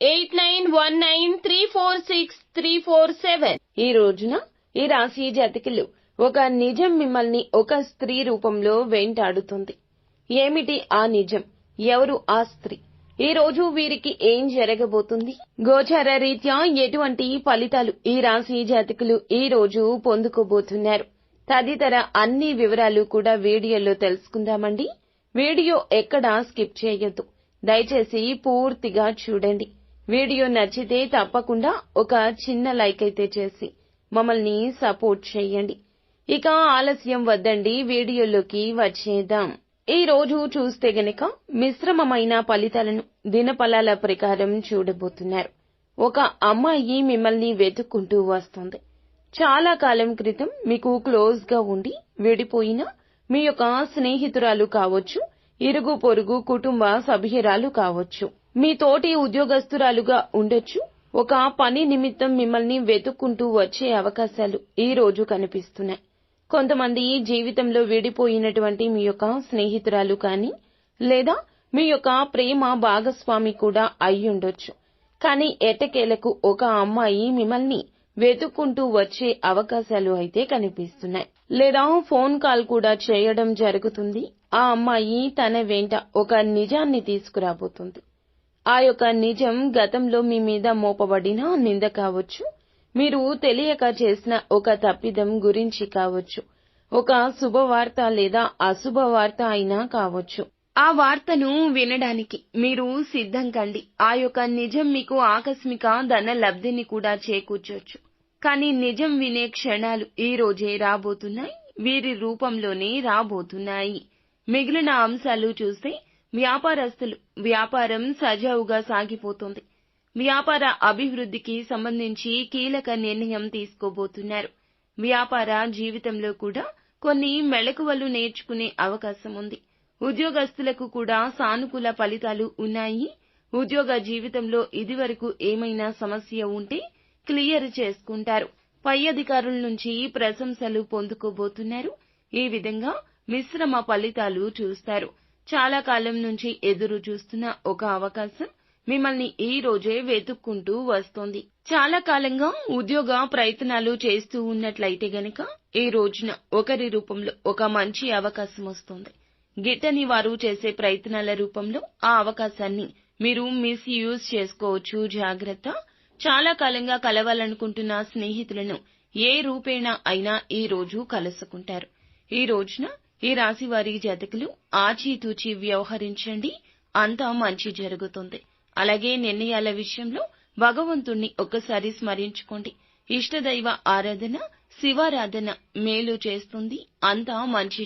eight nine one nine three four six three four seven. ఈ రోజున ఈ రాశి జాతకులు ఒక నిజం మిమ్మల్ని ఒక స్త్రీ రూపంలో వెంటాడుతుంది. ఏమిటి ఆ నిజం? ఎవరు ఆ స్త్రీ? ఈ రోజు వీరికి ఏం జరగబోతుంది? గోచార రీత్యా ఎటువంటి ఫలితాలు ఈ రాశి జాతకులు ఈ రోజు పొందుకోబోతున్నారు? తదితర అన్ని వివరాలు కూడా వీడియోలో తెలుసుకుందామండి. వీడియో ఎక్కడా స్కిప్ చేయొద్దు. దయచేసి పూర్తిగా చూడండి. వీడియో నచ్చితే తప్పకుండా ఒక చిన్న లైక్ అయితే చేసి మమ్మల్ని సపోర్ట్ చేయండి. ఇక ఆలస్యం వద్దండి వీడియోలోకి వచ్చేద్దాం. ఈ రోజు చూస్తే గనక మిశ్రమమైన ఫలితాలను దినఫలాల ప్రకారం చూడబోతున్నారు. ఒక అమ్మాయి మిమ్మల్ని వెతుక్కుంటూ వస్తుంది. చాలా కాలం క్రితం మీకు క్లోజ్గా ఉండి విడిపోయిన మీ యొక్క స్నేహితురాలు కావచ్చు ఇరుగు పొరుగు కుటుంబ సభ్యురాలు కావచ్చు. మీ తోటి ఉద్యోగస్తురాలుగా ఉండొచ్చు. ఒక పని నిమిత్తం మిమ్మల్ని వెతుక్కుంటూ వచ్చే అవకాశాలు ఈ రోజు కనిపిస్తున్నాయి. కొంతమంది జీవితంలో విడిపోయినటువంటి మీ యొక్క స్నేహితురాలు కానీ లేదా మీ యొక్క ప్రేమ భాగస్వామి కూడా అయ్యుండొచ్చు కానీ ఎటకేలకు ఒక అమ్మాయి మిమ్మల్ని వెతుక్కుంటూ వచ్చే అవకాశాలు అయితే కనిపిస్తున్నాయి. లేదా ఫోన్ కాల్ కూడా చేయడం జరుగుతుంది. ఆ అమ్మాయి తన వెంట ఒక నిజాన్ని తీసుకురాబోతుంది. ఆ యొక్క నిజం గతంలో మీ మీద మోపబడిన నింద కావచ్చు. మీరు తెలియక చేసిన ఒక తప్పిదం గురించి కావచ్చు. ఒక శుభవార్త లేదా అశుభవార్త అయినా కావచ్చు. ఆ వార్తను వినడానికి మీరు సిద్ధం కండి. ఆ యొక్క నిజం మీకు ఆకస్మిక ధన లబ్ధిని కూడా చేకూర్చొచ్చు. కానీ నిజం వినే క్షణాలు ఈ రోజే రాబోతున్నాయి. వీరి రూపంలోనే రాబోతున్నాయి. మిగిలిన అంశాలు చూస్తే వ్యాపారస్తులు వ్యాపారం సజావుగా సాగిపోతుంది. వ్యాపార అభివృద్ధికి సంబంధించి కీలక నిర్ణయం తీసుకోబోతున్నారు. వ్యాపార జీవితంలో కూడా కొన్ని మెళకువలు నేర్చుకునే అవకాశం ఉంది. ఉద్యోగస్తులకు కూడా సానుకూల ఫలితాలు ఉన్నాయి. ఉద్యోగ జీవితంలో ఇదివరకు ఏమైనా సమస్య ఉంటే క్లియర్ చేసుకుంటారు. పై అధికారుల నుంచి ప్రశంసలు పొందుకోబోతున్నారు. ఈ విధంగా మిశ్రమ ఫలితాలు చూస్తారు. చాలా కాలం నుంచి ఎదురు చూస్తున్న ఒక అవకాశం మిమ్మల్ని ఈ రోజే వెతుక్కుంటూ వస్తోంది. చాలా కాలంగా ఉద్యోగ ప్రయత్నాలు చేస్తూ ఉన్నట్లయితే గనక ఈ రోజున ఒకరి రూపంలో ఒక మంచి అవకాశం వస్తుంది. గిట్టని వారు చేసే ప్రయత్నాల రూపంలో ఆ అవకాశాన్ని మీరు మిస్యూజ్ చేసుకోవచ్చు. జాగ్రత్త. చాలా కాలంగా కలవాలనుకుంటున్న స్నేహితులను ఏ రూపేణా అయినా ఈ రోజు కలుసుకుంటారు. ఈ రోజున ఈ రాశి వారి జాతకులు ఆచితూచి వ్యవహరించండి. అంతా మంచి జరుగుతుంది. అలాగే నిర్ణయాల విషయంలో భగవంతుణ్ణి ఒక్కసారి స్మరించుకోండి. ఇష్టదైవ ఆరాధన శివారాధన మేలు చేస్తుంది. అంతా మంచి